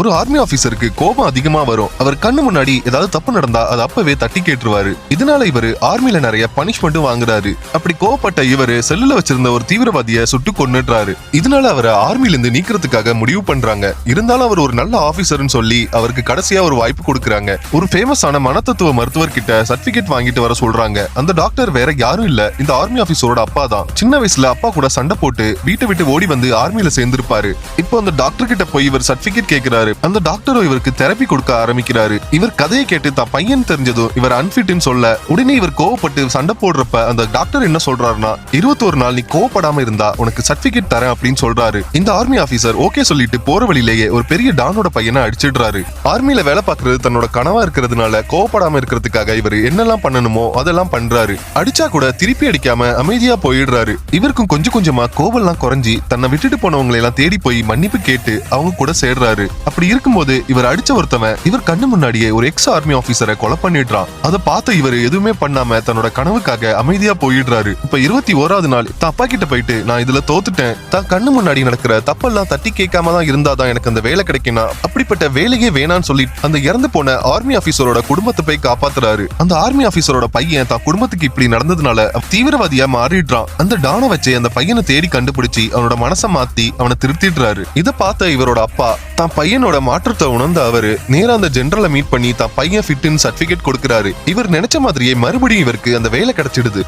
ஒரு ஆர்மி ஆபீசருக்கு கோபம் அதிகமா வரும். அவர் கண்ணு முன்னாடி ஏதாவது தப்பு நடந்தா அதை அப்பவே தட்டி கேட்டுருவாரு. இதனால இவரு ஆர்மில நிறைய பனிஷ்மெண்ட்டும் வாங்குறாரு. அப்படி கோவப்பட்ட இவரு செல்லுல வச்சிருந்த ஒரு தீவிரவாதிய சுட்டு கொண்டுறாரு இதனால அவரை ஆர்மில இருந்து நீக்கிறதுக்காக முடிவு பண்றாங்க. இருந்தாலும் அவர் ஒரு நல்ல ஆபீசர்னு சொல்லி அவருக்கு கடைசியா ஒரு வாய்ப்பு கொடுக்கறாங்க. ஒரு ஃபேமஸான மனத்தத்துவ மருத்துவர் கிட்ட சர்டிபிகேட் வாங்கிட்டு வர சொல்றாங்க. அந்த டாக்டர் வேற யாரும் இல்ல. இந்த ஆர்மி ஆபீசரோட அப்பா தான். சின்ன வயசுல அப்பா கூட சண்டை போட்டு வீட்டை விட்டு ஓடி வந்து ஆர்மியில சேர்ந்திருப்பாரு. இப்போ அந்த டாக்டர் கிட்ட போய் இவர் சர்டிபிகேட் போறாரு அந்த டாக்டரும் இவருக்கு தெரப்பி கொடுக்க ஆரம்பிக்கிறாரு. இவர் கதையை கேட்டு தான் பையன் தெரிஞ்சதும் இவர் அன்பிட்னு சொல்ல உடனே இவர் கோவப்பட்டு சண்டை போடுறப்ப அந்த டாக்டர் என்ன சொல்றாருன்னா இருபத்தோரு நாள் நீ கோவப்படாம இருந்தா உனக்கு சர்டிபிகேட் தரேன் அப்படின்னு சொல்றாரு. இந்த ஆர்மி ஆபீசர் ஓகே சொல்லிட்டு போற வழியிலேயே ஒரு பெரிய டானோட பையனை அடிச்சிடுறாரு. ஆர்மியில வேலை பார்க்கறது தன்னோட கனவா இருக்கிறதுனால கோவப்படாம இருக்கிறதுக்காக இவர் என்னெல்லாம் பண்ணணுமோ அதெல்லாம் பண்றாரு. அடிச்சா கூட திருப்பி அடிக்காம அமைதியா போயிடுறாரு. இவருக்கும் கொஞ்சம் கொஞ்சமா கோவம்லாம் குறைஞ்சி தன்னை விட்டுட்டு போனவங்களை எல்லாம் தேடி போய் மன்னிப்பு கேட்டு அவங்க கூட சேர்றாரு. அப்படி அப்படி இருக்கும்போது இவர் அடிச்ச ஒருத்தவன் இவர் கண்ணு முன்னாடியே ஒரு எக்ஸ் ஆர்மி ஆபீசரை கொலை பண்ணிடுறான். அதை பார்த்து இவர் எதுவுமே பண்ணாம தன்னோட கனவுக்காக அமைதியா போயிடுறாரு. இப்ப இருபத்தி ஓராவது நாள் தான் அப்பா கிட்ட போயிட்டு நான் இதுல தோத்துட்டேன். தான் கண்ணு முன்னாடி நடக்கிற தப்பெல்லாம் தட்டி கேட்காம தான் இருந்தாதான் எனக்கு அந்த வேலை கிடைக்கும்னா அப்படிப்பட்ட வேலையே வேணான்னு சொல்லி அந்த இறந்து போன ஆர்மி ஆபீசரோட குடும்பத்தை போய் காப்பாத்துறாரு. அந்த ஆர்மி ஆபீசரோட பையன் தான் குடும்பத்துக்கு இப்படி நடந்ததுனால தீவிரவாதியா மாறிடுறான். அந்த டானை வச்சு அந்த பையனை தேடி கண்டுபிடிச்சு அவனோட மனசை மாத்தி அவனை திருத்திடுறாரு. இதை பார்த்த இவரோட அப்பா தான் பையனோட மாற்றத்தை உணர்ந்த அவரு நேரா அந்த ஜென்ரலை மீட் பண்ணி தான் பையன் ஃபிட்னு சர்டிபிகேட் கொடுக்கிறாரு. இவர் நினைச்ச மாதிரியே மறுபடியும் இவருக்கு அந்த வேலை கிடைச்சிடுது.